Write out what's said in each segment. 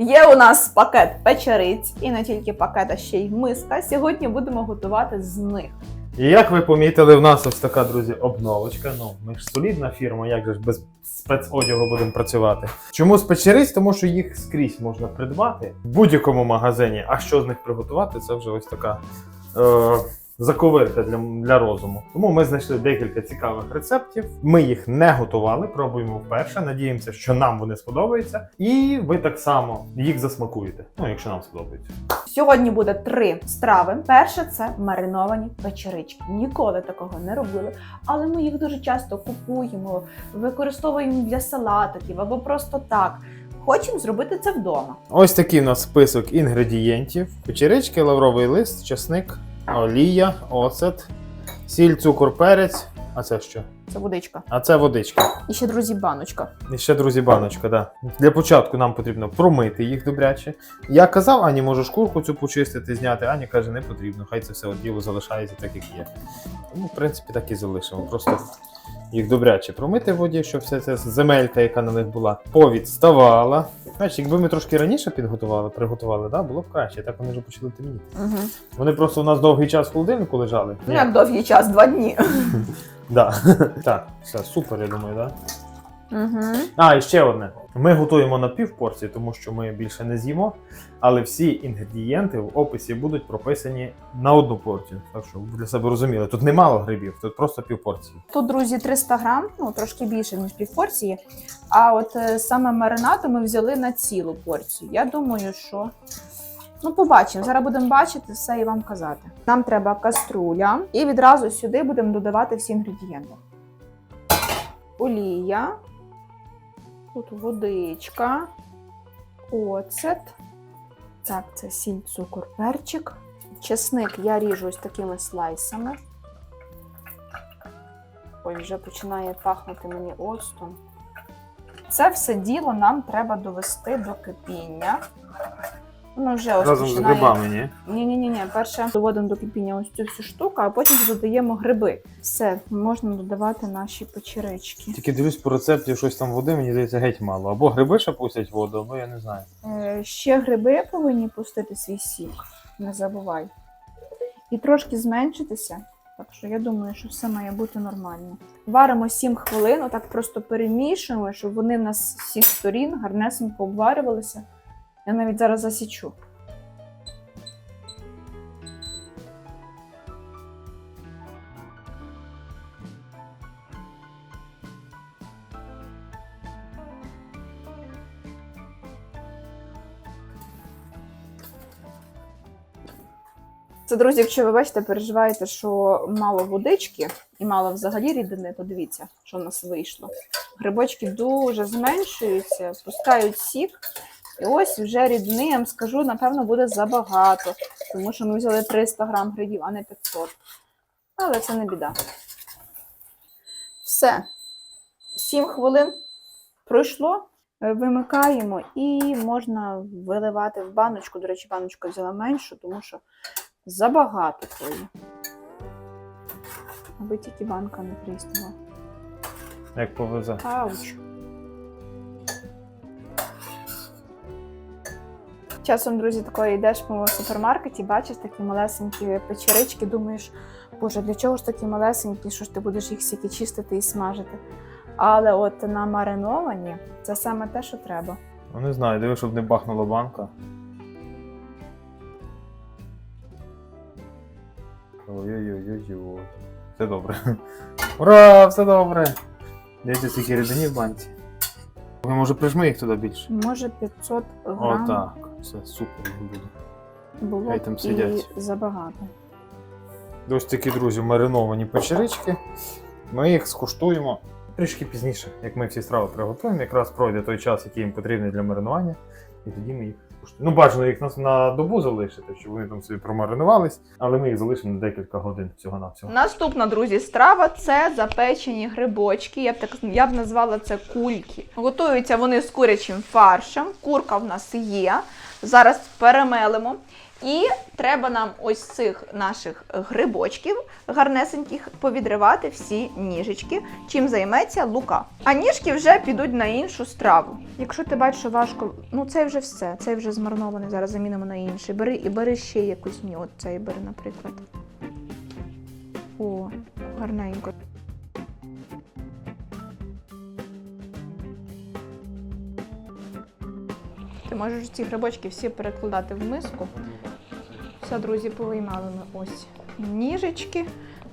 Є у нас пакет печериць, і не тільки пакет, а ще й миска. Сьогодні будемо готувати з них. І як ви помітили, в нас ось така, друзі, обновочка. Ну, ми ж солідна фірма, як же ж без спецодягу будемо працювати. Чому з печериць? Тому що їх скрізь можна придбати в будь-якому магазині. А що з них приготувати, це вже ось така е, заковирка для, для розуму. Тому ми знайшли декілька цікавих рецептів. Ми їх не готували, пробуємо вперше. Надіємося, що нам вони сподобаються. І ви так само їх засмакуєте. Ну, якщо нам сподобається. Сьогодні буде три страви. Перше це мариновані печерички. Ніколи такого не робили, але ми їх дуже часто купуємо, використовуємо для салатиків або просто так. Хочемо зробити це вдома. Ось такий у нас список інгредієнтів: печерички, лавровий лист, часник, олія, оцет, сіль, цукор, перець. А це що? Це водичка. А це водичка. І ще, друзі, баночка. І ще, друзі, баночка, да. Для початку нам потрібно промити їх добряче. Я казав, Ані може шкурку цю почистити, зняти. Аня каже, не потрібно. Хай це все діло залишається так, як є. Тому, в принципі, так і залишимо. Просто їх добряче промити в воді, щоб вся ця земелька, яка на них була, повідставала. Знаєш, якби ми трошки раніше підготували, приготували, да, було б краще. Так вони вже почали темніти. Угу. Ну, Вони просто у нас довгий час в холодильнику лежали. Ну, як довгий час, два дні. Да. так, все, супер, я думаю, да? Угу. А, і ще одне. Ми готуємо на пів порції, тому що ми більше не з'їмо. Але всі інгредієнти в описі будуть прописані на одну порцію. Так що ви для себе розуміли, тут немало грибів, тут просто пів порції. Тут, друзі, 300 грам, ну трошки більше, ніж півпорції. А от е, саме маринаду ми взяли на цілу порцію. Я думаю, що. Ну, побачимо. Зараз будемо бачити все і вам казати. Нам треба каструля, і відразу сюди будемо додавати всі інгредієнти. Олія, тут водичка, оцет. Так, це сіль, цукор, перчик. Чесник я ріжу ось такими слайсами. Ой, вже починає пахнути мені оцтом. Це все діло нам треба довести до кипіння. Воно вже ось Разом з грибами, ні? Ні, ні, ні, ні. Перше доводимо до кипіння ось цю всю штуку, а потім додаємо гриби. Все, можна додавати наші печерички. Тільки дивлюсь по рецепті, щось там води, мені здається, геть мало. Або гриби ще пустять воду, або я не знаю. Е, ще гриби повинні пустити свій сік, не забувай. І трошки зменшитися. Так що я думаю, що все має бути нормально. Варимо 7 хвилин, отак просто перемішуємо, щоб вони в нас з всіх сторін гарнесенько обварювалися. Я навіть зараз засічу. Це, друзі, якщо ви бачите, переживаєте, що мало водички і мало взагалі рідини, то дивіться, що в нас вийшло. Грибочки дуже зменшуються, пускають сік. І ось вже рідини, я вам скажу, напевно, буде забагато, тому що ми взяли 300 грам грибів, а не 500. Але це не біда. Все. 7 хвилин пройшло. Е, Вимикаємо і можна виливати в баночку. До речі, баночку взяла меншу, тому що забагато тої. Аби тільки банка не тріснула. Як повезе. Ауч. Часом, друзі, такої йдеш по супермаркеті, бачиш такі малесенькі печерички, думаєш, боже, для чого ж такі малесенькі, що ж ти будеш їх стільки чистити і смажити? Але от на мариновані це саме те, що треба. Ну не знаю, диви, щоб не бахнула банка. Ой-ой-ой-ой-ой. Все добре. Ура! Все добре! Дивіться, скільки рідині в банці. Може прижми їх туди більше. Може 500 грам Отак. Все супер буде. було Хай б там і забагато. Ось такі, друзі, мариновані печерички. Ми їх скуштуємо трішки пізніше, як ми всі страви приготуємо. Якраз пройде той час, який їм потрібний для маринування. І тоді ми їх скуштуємо. Ну, бажано їх на, на добу залишити, щоб вони там собі промаринувались, але ми їх залишимо на декілька годин всього на всього. Наступна, друзі, страва це запечені грибочки. Я б так я б назвала це кульки. Готуються вони з курячим фаршем. Курка в нас є. Зараз перемелимо. І треба нам ось цих наших грибочків гарнесеньких повідривати всі ніжечки, чим займеться лука. А ніжки вже підуть на іншу страву. Якщо ти бачиш, що важко, ну це вже все, це вже змарнований. Зараз замінимо на інший. Бери і бери ще якусь мені. От цей бери, наприклад. О, гарненько. Ти можеш ці грибочки всі перекладати в миску. Все, друзі, повиймали ми ось ніжечки,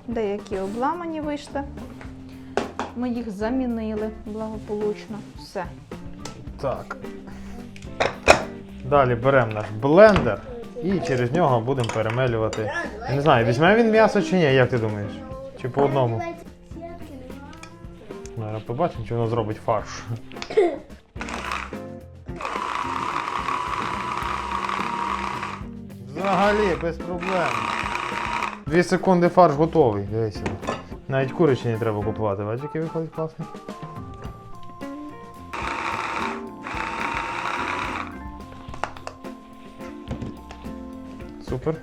деякі обламані вийшли. Ми їх замінили благополучно. Все. Так. Далі беремо наш блендер і через нього будемо перемелювати. Я не знаю, візьме він м'ясо чи ні, як ти думаєш? Чи по одному? Побачимо, чи воно зробить фарш. Взагалі, без проблем. Дві секунди фарш готовий. Дивися. Навіть курячі не треба купувати. Бачиш, який виходить класний. Супер.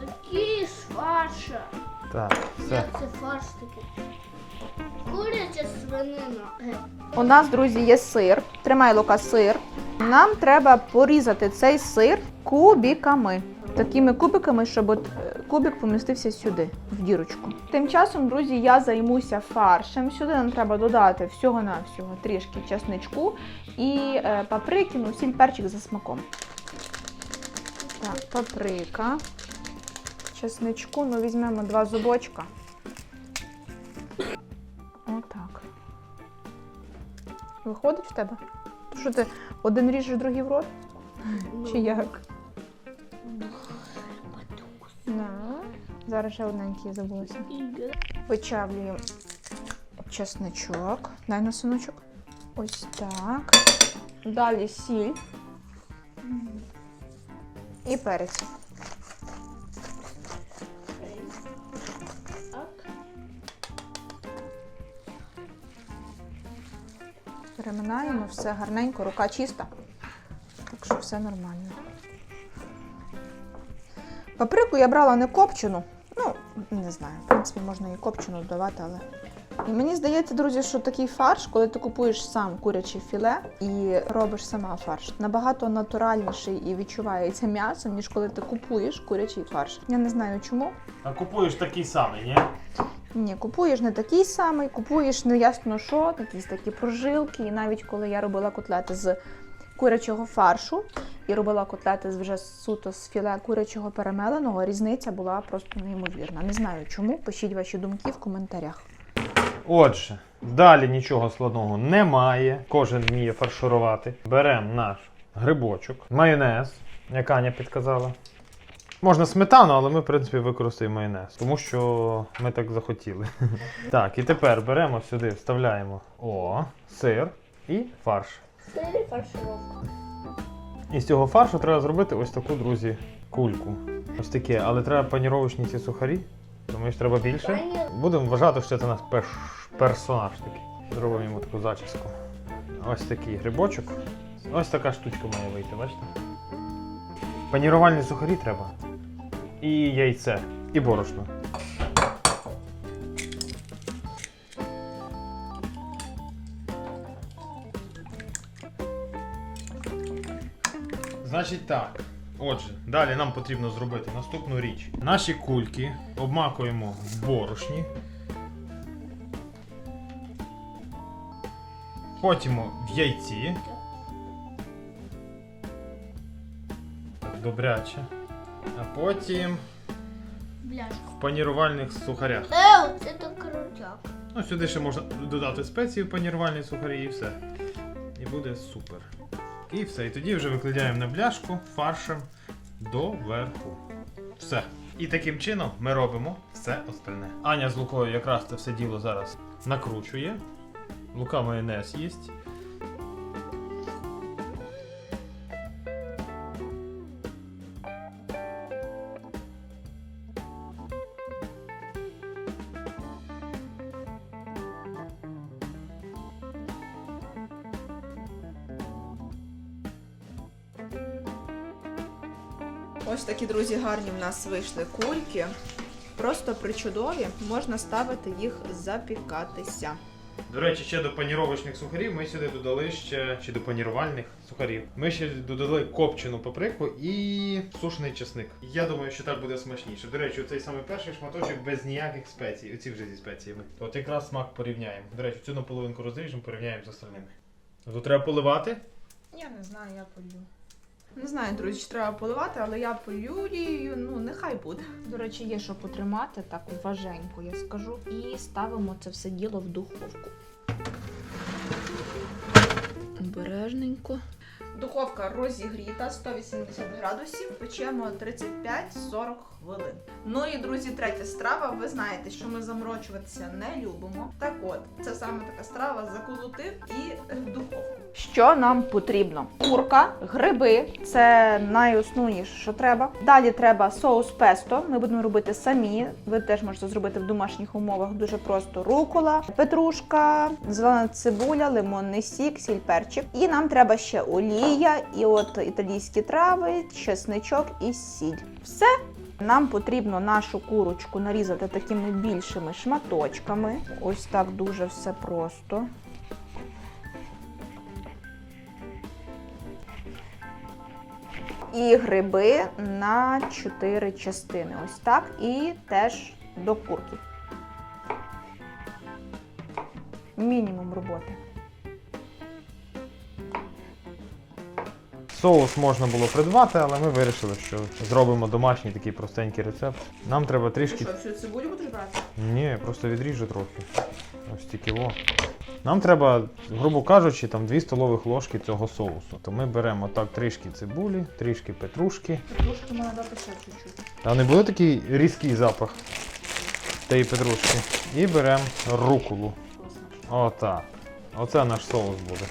Такий ж фарша. Так, все. Як це фарш такий? Куряча свинина. У нас, друзі, є сир. Тримай лука сир. Нам треба порізати цей сир кубіками. Такими кубиками, щоб от е, кубик помістився сюди, в дірочку. Тим часом, друзі, я займуся фаршем. Сюди нам треба додати всього-навсього трішки чесничку і е, паприки, ну, сіль перчик за смаком. Так, паприка. Чесничку, ну візьмемо два зубочка. Отак. Виходить в тебе? Що ти один ріжеш, другий в рот? Чи як? На. Зараз ще одненький забулася. Вичавлюємо чесночок. Дай на синочок. Ось так. Далі сіль. І перець. Переминаємо все гарненько, рука чиста. Так що все нормально. Паприку я брала не копчену. Ну, не знаю, в принципі, можна і копчену додавати, але. І мені здається, друзі, що такий фарш, коли ти купуєш сам куряче філе і робиш сама фарш, набагато натуральніший і відчувається м'ясом, ніж коли ти купуєш курячий фарш. Я не знаю чому. А купуєш такий самий, ні? Ні, купуєш не такий самий, купуєш неясно що, якісь такі прожилки. І навіть коли я робила котлети з курячого фаршу і робила котлети вже суто з філе курячого перемеленого, різниця була просто неймовірна. Не знаю чому. Пишіть ваші думки в коментарях. Отже, далі нічого складного немає. Кожен вміє фарширувати. Беремо наш грибочок, майонез, як Аня підказала. Можна сметану, але ми, в принципі, використаємо майонез, тому що ми так захотіли. Так, і тепер беремо сюди, вставляємо о, сир і фарш. Сирі фаршировка. І з цього фаршу треба зробити ось таку, друзі, кульку. Ось таке, але треба паніровочні ці сухарі. Думаєш, треба більше? Будемо вважати, що це наш перш- персонаж такий. Зробимо йому таку зачіску. Ось такий грибочок. Ось така штучка має вийти, бачите? Панірувальні сухарі треба. І яйце, і борошно. Значить так. Отже, далі нам потрібно зробити наступну річ. Наші кульки обмакуємо в борошні. Потім в яйці. Добряче. А потім в панірувальних сухарях. Е, це так крутяк. Ну, сюди ще можна додати спеції в панірувальні сухарі і все. І буде супер. І все. І тоді вже викладаємо на бляшку фаршем доверху. Все. І таким чином ми робимо все остальне. Аня з Лукою якраз це все діло зараз накручує. Лука майонез їсть. Друзі, гарні в нас вийшли кульки. Просто причудові, можна ставити їх запікатися. До речі, ще до паніровочних сухарів ми сюди додали ще чи до панірувальних сухарів. Ми ще додали копчену паприку і сушений чесник. Я думаю, що так буде смачніше. До речі, цей самий перший шматочок без ніяких спецій. Оці вже зі спеціями. От якраз смак порівняємо. До речі, цю на половинку розріжемо, порівняємо з остальними. Тут треба поливати. Я не знаю, я полю. Не знаю, друзі, чи треба поливати, але я полю і ну нехай буде. До речі, є що потримати так важенько, я скажу. І ставимо це все діло в духовку. Обережненько. Духовка розігріта 180 градусів, печемо 35-40 хвилин. Ну і друзі, третя страва. Ви знаєте, що ми заморочуватися не любимо. Так от, це саме така страва заколотив і в духовку. Що нам потрібно? Курка, гриби це найосновніше, що треба. Далі треба соус песто. Ми будемо робити самі. Ви теж можете зробити в домашніх умовах дуже просто рукола, петрушка, зелена цибуля, лимонний сік, сіль, перчик. І нам треба ще олія, і от італійські трави, чесничок і сіль. Все. Нам потрібно нашу курочку нарізати такими більшими шматочками. Ось так дуже все просто. І гриби на 4 частини. Ось так. І теж до курки. Мінімум роботи. Соус можна було придбати, але ми вирішили, що зробимо домашній такий простенький рецепт. Нам треба трішки. всю цибулю будеш брати? Ні, просто відріжу трохи. Ось тільки во. Нам треба, грубо кажучи, там 2 столових ложки цього соусу. То ми беремо так трішки цибулі, трішки петрушки. Петрушки можна дати ще чуть-чуть. А не буде такий різкий запах тієї петрушки. І беремо рукулу. Отак. Оце наш соус буде.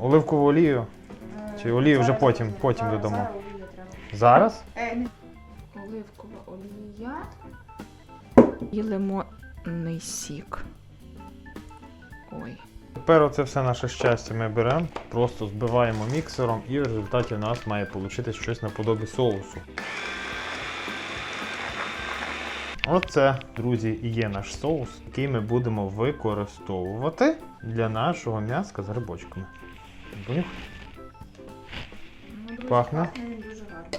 Оливкову олію. Чи олію вже потім, потім додамо. Зараз? Оливкова олія і лимонний сік. Ой. Тепер оце все наше щастя ми беремо, просто збиваємо міксером і в результаті у нас має вийти щось наподобі соусу. Оце, друзі, і є наш соус, який ми будемо використовувати для нашого м'яска з грибочками. Понюхай. Пахне. Він дуже гарно.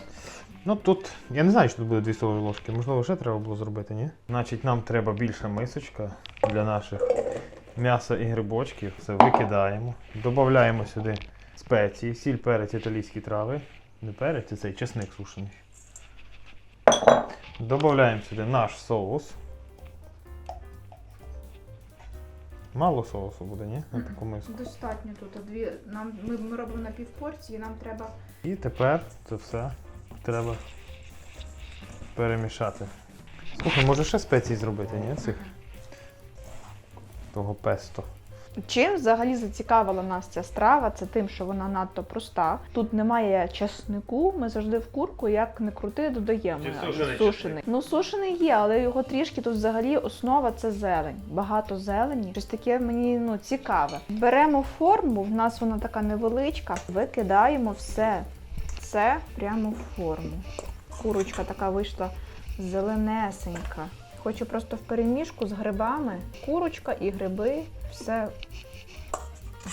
Ну тут, я не знаю, що тут буде 2 столові ложки. Можливо, ще треба було зробити, ні? Значить, нам треба більша мисочка для наших м'яса і грибочків. Все викидаємо. Додаємо сюди спеції, сіль, перець, італійські трави. Не перець, а цей чесник сушений. Додаємо сюди наш соус. Мало соусу буде, ні? На таку миску. Достатньо тут. Дві, нам, ми, ми робимо на півпорції, нам треба І тепер це все треба перемішати. Слухай, може ще спеції зробити, ні? Цих того песто. Чим взагалі зацікавила нас ця страва? Це тим, що вона надто проста. Тут немає часнику. Ми завжди в курку, як не крути, додаємо Чи сушений сушений. Ну сушений є, але його трішки тут взагалі основа це зелень. Багато зелені. Щось таке мені ну цікаве. Беремо форму, в нас вона така невеличка. Викидаємо все це прямо в форму. Курочка така вийшла зеленесенька. Хочу просто в перемішку з грибами. Курочка і гриби, все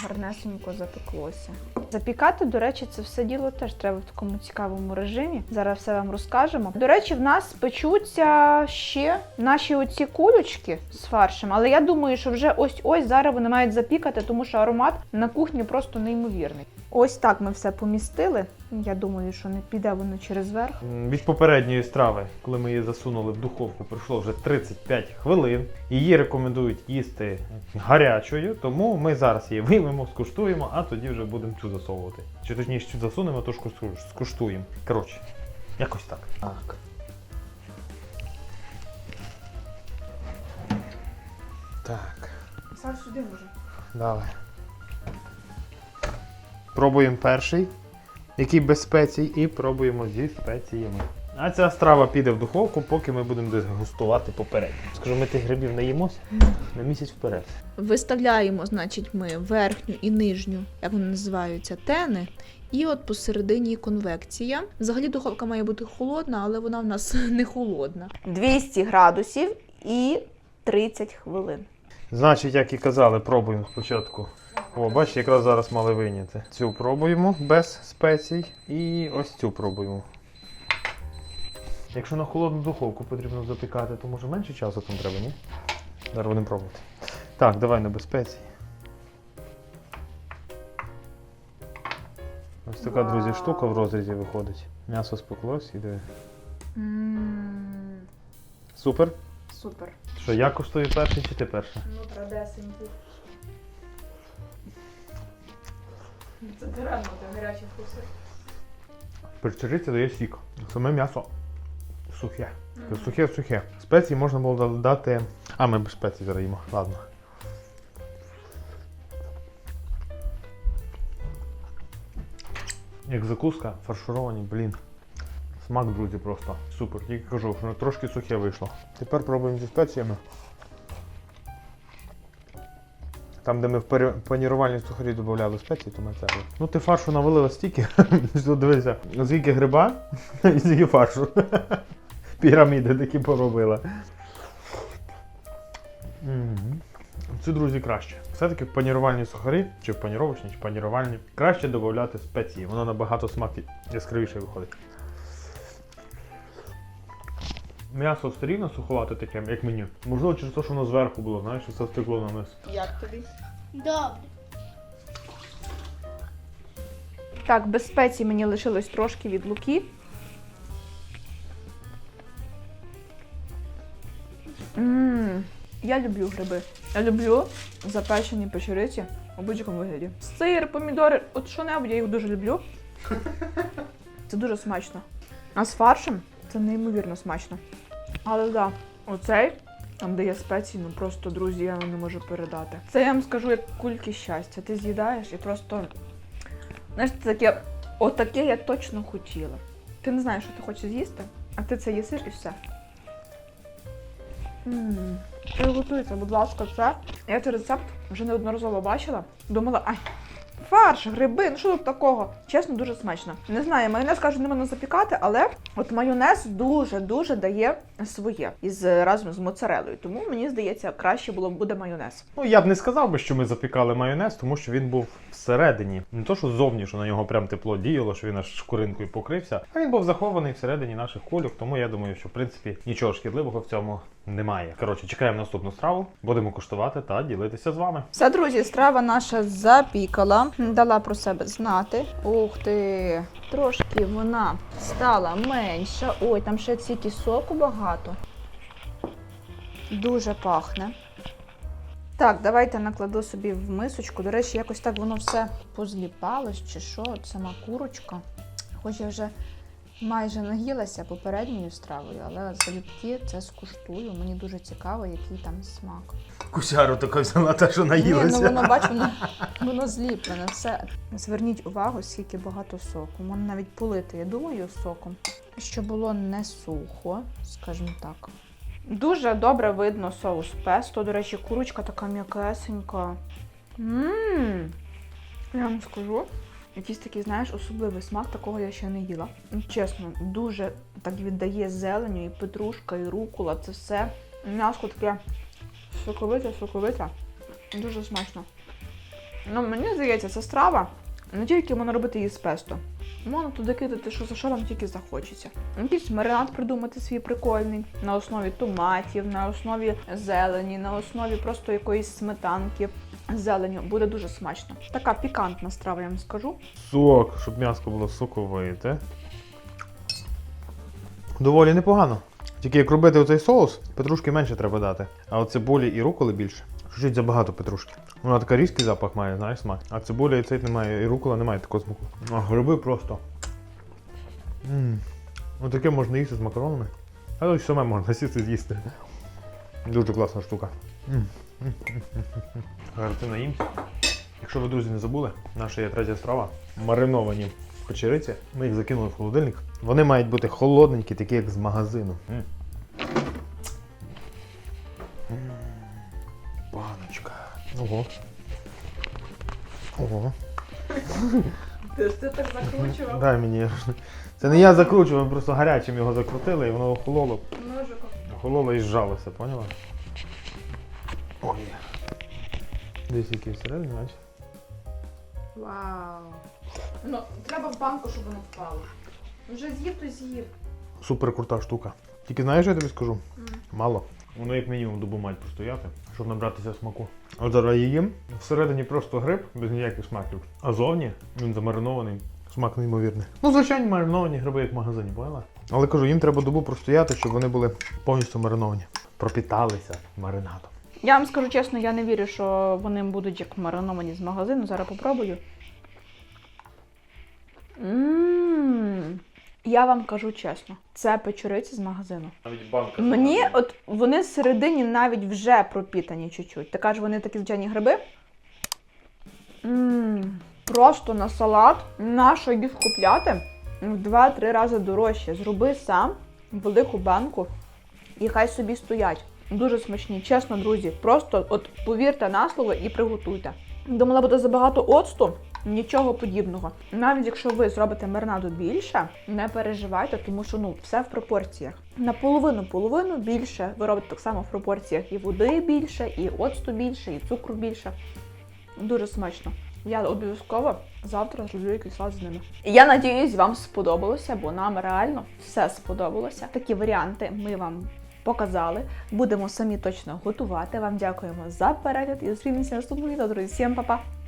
гарнесенько запеклося. Запікати, до речі, це все діло теж треба в такому цікавому режимі. Зараз все вам розкажемо. До речі, в нас печуться ще наші оці кулючки з фаршем, але я думаю, що вже ось ось зараз вони мають запікати, тому що аромат на кухні просто неймовірний. Ось так ми все помістили. Я думаю, що не піде воно через верх. Від попередньої страви, коли ми її засунули в духовку, пройшло вже 35 хвилин. Її рекомендують їсти гарячою, тому ми зараз її виймемо, скуштуємо, а тоді вже будемо цю засовувати. Чи точніше цю засунемо, то скушту- скуштуємо. Коротше, якось так. Так. Так. Сам сюди може. Давай. Пробуємо перший, який без спецій, і пробуємо зі спеціями. А ця страва піде в духовку, поки ми будемо дегустувати попередньо. Скажу, ми тих грибів наїмося на місяць вперед. Виставляємо, значить, ми верхню і нижню, як вони називаються, тени. І от посередині конвекція. Взагалі духовка має бути холодна, але вона в нас не холодна. 200 градусів і 30 хвилин. Значить, як і казали, пробуємо спочатку. О, бачите, якраз зараз мали вийняти. Цю пробуємо без спецій. І ось цю пробуємо. Якщо на холодну духовку потрібно запікати, то може менше часу там треба, ні? Зараз будемо пробувати. Так, давай на без спецій. Ось така, друзі, штука в розрізі виходить. М'ясо спеклось і диви. Супер. Супер. Що, я коштую перший чи ти перша? Ну, традесенький. Це даремно, ти гарячий вкусив. Перчериця дає сік. Саме м'ясо сухе. Сухе сухе. Спеції можна було додати. А, ми без спецій зараз їмо. Ладно. Як закуска, фаршировані, блін. Смак, друзі, просто супер. Тільки кажу, що трошки сухе вийшло. Тепер пробуємо зі спеціями. Там, де ми в панірувальні сухарі додавали спеції, то ми це. Ну ти фаршу навалила стільки. що дивися, скільки гриба і скільки фаршу. Піраміди такі поробила. Це, друзі, краще. Все-таки панірувальні сухарі, чи в чи панірувальні, краще додати спеції. Воно набагато смак яскравіше виходить. М'ясо все рівно суховате таке, як мені. Можливо, через те, що воно зверху було, знаєш, що це стекло на низ. Як тобі? Добре. Так, без спецій мені лишилось трошки від луки. Ммм, я люблю гриби. Я люблю запечені печериці у будь-якому вигляді. Сир, помідори, от що-небудь, я їх дуже люблю. Це дуже смачно. А з фаршем це неймовірно смачно. Але так, да, оцей, там, де є спеції, ну просто, друзі, я не можу передати. Це я вам скажу як кульки щастя. Ти з'їдаєш і просто Знаєш, це таке, отаке я точно хотіла. Ти не знаєш, що ти хочеш з'їсти, а ти це їсиш і все. Приготуйте, будь ласка, це. Я цей рецепт вже неодноразово бачила. Думала, ай, фарш, гриби, ну що тут такого? Чесно, дуже смачно. Не знаю, майонез кажуть, не можна запікати, але от майонез дуже-дуже дає своє із разом з моцарелою. Тому мені здається, краще було буде майонез. Ну, я б не сказав би, що ми запікали майонез, тому що він був всередині. Не то, що ззовні, що на нього прям тепло діяло, що він аж шкуринкою покрився. А він був захований всередині наших кульок, тому я думаю, що в принципі нічого шкідливого в цьому немає. Коротше, чекаємо наступну страву, будемо куштувати та ділитися з вами. Все, друзі, страва наша запікала, дала про себе знати. Ух ти, трошки вона стала менша. Ой, там ще ціті соку багато. Дуже пахне. Так, давайте накладу собі в мисочку. До речі, якось так воно все позліпалось, чи що, от сама курочка. Хоч я вже майже наїлася попередньою стравою, але залюбки це скуштую. Мені дуже цікаво, який там смак. Кусяру така взяла та, що Ні, ну воно бач, воно, воно зліплене. Все. Зверніть увагу, скільки багато соку. Можна навіть полити, я думаю, соком. Щоб було не сухо, скажімо так. Дуже добре видно соус песто. До речі, курочка така м'якесенька. Ммм, я вам скажу. Якийсь такий, знаєш, особливий смак, такого я ще не їла. Чесно, дуже так віддає зеленю, і петрушка, і рукула. Це все. М'яско таке соковите, соковите. Дуже смачно. Ну, мені здається, це страва. Не тільки можна робити її з песто. Можна туди кидати, що за що вам тільки захочеться. Якийсь маринад придумати свій прикольний на основі томатів, на основі зелені, на основі просто якоїсь сметанки зеленю. Буде дуже смачно. Така пікантна страва, я вам скажу. Сок, щоб м'яско було соковите. Доволі непогано. Тільки як робити оцей соус, петрушки менше треба дати. А от цибулі і руколи більше. Чуть забагато петрушки. Вона така різкий запах має, знаєш, смак. А цибуля і цей немає, і рукола немає такого смаку. А гриби просто. Таке можна їсти з макаронами. А й саме можна сісти з'їсти. Дуже класна штука. М. Гарно наїмся. Якщо ви, друзі, не забули, наша є третя страва. Мариновані печериці. Ми їх закинули в холодильник. Вони мають бути холодненькі, такі як з магазину. Ого. Ого. Ти ж ти так закручував Дай мені. Це не я закручував, ми просто гарячим його закрутили і воно охололо. ножиком. Охололо і зжалося, поняла? Ой. Десь якийсь всередині, бачиш? Вау. Ну, треба в банку, щоб воно впало. Вже з'їв, то з'їв. Супер крута штука. Тільки знаєш, що я тобі скажу? Мало. Воно як мінімум добу мають постояти, щоб набратися смаку. От зараз їм. Всередині просто гриб без ніяких смаків. А зовні він замаринований. Смак неймовірний. Ну, звичайні мариновані гриби, як в магазині, поняла? Але кажу, їм треба добу простояти, щоб вони були повністю мариновані. Пропіталися маринадом. Я вам скажу чесно, я не вірю, що вони будуть як мариновані з магазину. Зараз попробую. Мм. Я вам кажу чесно, це печериці з магазину. Навіть банка. Мені от вони всередині навіть вже пропітані чуть-чуть. Ти кажеш, вони такі звичайні гриби. Мм. Просто на салат нащо їх купляти в 2-3 рази дорожче. Зроби сам велику банку і хай собі стоять. Дуже смачні, чесно, друзі. Просто от повірте на слово і приготуйте. Думала, буде забагато оцту, нічого подібного. Навіть якщо ви зробите маринаду більше, не переживайте, тому що ну все в пропорціях. На половину половину більше. Ви робите так само в пропорціях і води більше, і оцту більше, і цукру більше. Дуже смачно. Я обов'язково завтра зроблю якийсь салат з ними. Я надіюсь, вам сподобалося, бо нам реально все сподобалося. Такі варіанти ми вам показали. Будемо самі точно готувати. Вам дякуємо за перегляд і зустрінемося наступного відео, друзі. Всім па-па!